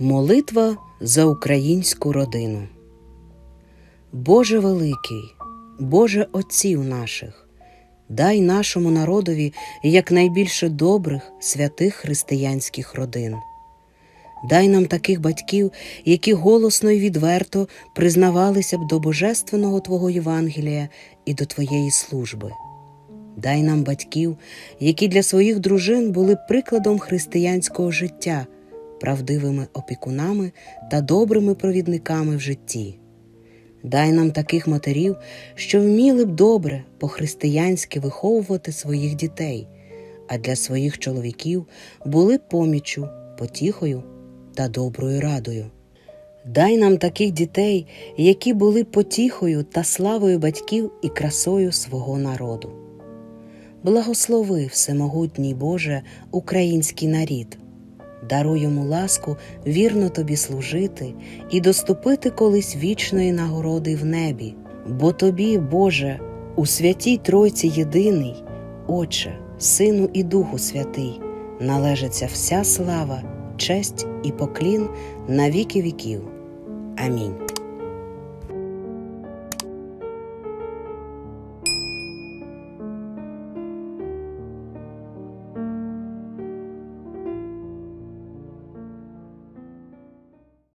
Молитва за українську родину. Боже великий, Боже Отців наших, дай нашому народові якнайбільше добрих святих християнських родин. Дай нам таких батьків, які голосно й відверто признавалися б до Божественного Твого Євангелія і до Твоєї служби. Дай нам батьків, які для своїх дружин були прикладом християнського життя, правдивими опікунами та добрими провідниками в житті. Дай нам таких матерів, що вміли б добре по-християнськи виховувати своїх дітей, а для своїх чоловіків були поміччю, потіхою та доброю радою. Дай нам таких дітей, які були потіхою та славою батьків і красою свого народу. Благослови всемогутній Боже український нарід, даруй йому ласку вірно тобі служити і доступити колись вічної нагороди в небі, бо тобі, Боже, у святій Тройці єдиний, Отче, Сину і Духу Святий, належиться вся слава, честь і поклін на віки віків. Амінь.